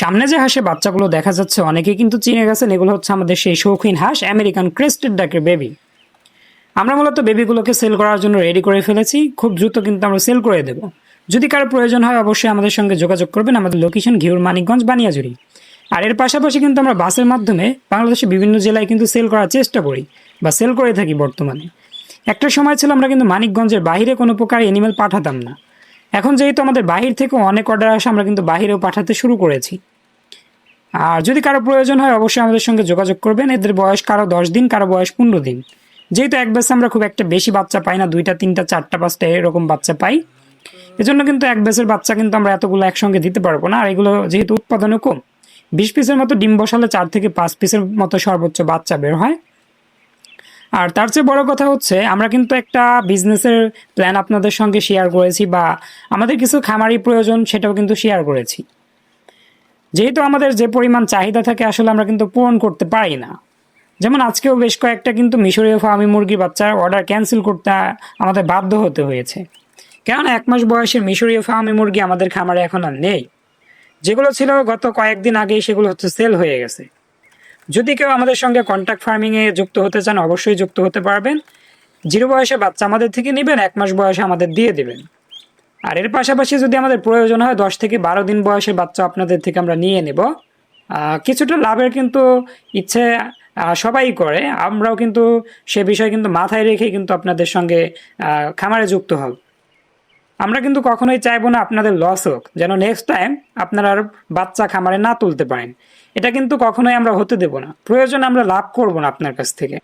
সামনে যে হাঁসের বাচ্চাগুলো দেখা যাচ্ছে, অনেকে কিন্তু চিনে গেছেন এগুলো হচ্ছে আমাদের সেই শৌখিন হাঁস, আমেরিকান ক্রেস্টেড ডাকের বেবি। আমরা মূলত বেবিগুলোকে সেল করার জন্য রেডি করে ফেলেছি, খুব দ্রুত কিন্তু আমরা সেল করে দেব। যদি কারও প্রয়োজন হয়, অবশ্যই আমাদের সঙ্গে যোগাযোগ করবেন, আমাদের লোকেশন ঘিউর মানিকগঞ্জ বানিয়াজুরি আর এর পাশাপাশি কিন্তু আমরা বাসের মাধ্যমে বাংলাদেশের বিভিন্ন জেলায় কিন্তু সেল করার চেষ্টা করি, বা সেল করে থাকি বর্তমানে। একটা সময় ছিল আমরা কিন্তু মানিকগঞ্জের বাইরে কোনো প্রকার এনিমেল পাঠাতাম না। এখন যেহেতু আমাদের বাহির থেকে অনেক অর্ডার আসে, আমরা কিন্তু বাহিরেও পাঠাতে শুরু করেছি। আর যদি কারও প্রয়োজন হয়, অবশ্যই আমাদের সঙ্গে যোগাযোগ করবেন। এদের বয়স কারও দশ দিন, কারও বয়স পনেরো দিন। যেহেতু এক ব্যাচে আমরা খুব একটা বেশি বাচ্চা পাই না, দুইটা, তিনটা, চারটা, পাঁচটা এরকম বাচ্চা পাই। এজন্য কিন্তু এক ব্যাচের বাচ্চা কিন্তু আমরা এতগুলো একসঙ্গে দিতে পারব না। আর এগুলো যেহেতু উৎপাদনও কম, বিশ পিসের মতো ডিম বসালে চার থেকে পাঁচ পিসের মতো সর্বোচ্চ বাচ্চা বের হয়। আর তার চেয়ে বড় কথা হচ্ছে, আমরা কিন্তু একটা বিজনেসের প্ল্যান আপনাদের সঙ্গে শেয়ার করেছি বা আমাদের কিছু খামারি প্রয়োজন সেটাও কিন্তু শেয়ার করেছি। যেহেতু আমাদের যে পরিমাণ চাহিদা থাকে আসলে আমরা কিন্তু পূরণ করতে পারি না। যেমন আজকেও বেশ কয়েকটা কিন্তু মিশরীয় ফার্মি মুরগির বাচ্চার অর্ডার ক্যান্সেল করতে আমাদের বাধ্য হতে হয়েছে। কেননা এক মাস বয়সের মিশরীয় ফার্মি মুরগি আমাদের খামারে এখন আর নেই। যেগুলো ছিল গত কয়েকদিন আগেই সেগুলো হচ্ছে সেল হয়ে গেছে। যদি কেউ আমাদের সঙ্গে কন্ট্যাক্ট ফার্মিংয়ে যুক্ত হতে চান, অবশ্যই যুক্ত হতে পারবেন। জিরো বয়সে বাচ্চা আমাদের থেকে নেবেন, এক মাস বয়সে আমাদের দিয়ে দেবেন। আর এর পাশাপাশি যদি আমাদের প্রয়োজন হয়, দশ থেকে বারো দিন বয়সের বাচ্চা আপনাদের থেকে আমরা নিয়ে নেব। কিছুটা লাভের কিন্তু ইচ্ছে সবাই করে। আমরাও কিন্তু সে বিষয় কিন্তু মাথায় রেখে কিন্তু আপনাদের সঙ্গে খামারে যুক্ত হব। আমরা কিন্তু কখনোই চাইব না আপনাদের লস হোক, যেন নেক্সট টাইম আপনারা আর বাচ্চা খামারে না তুলতে পারেন। এটা কিন্তু কখনোই আমরা হতে দেব না। প্রয়োজন আমরা লাভ করব না আপনার কাছ থেকে।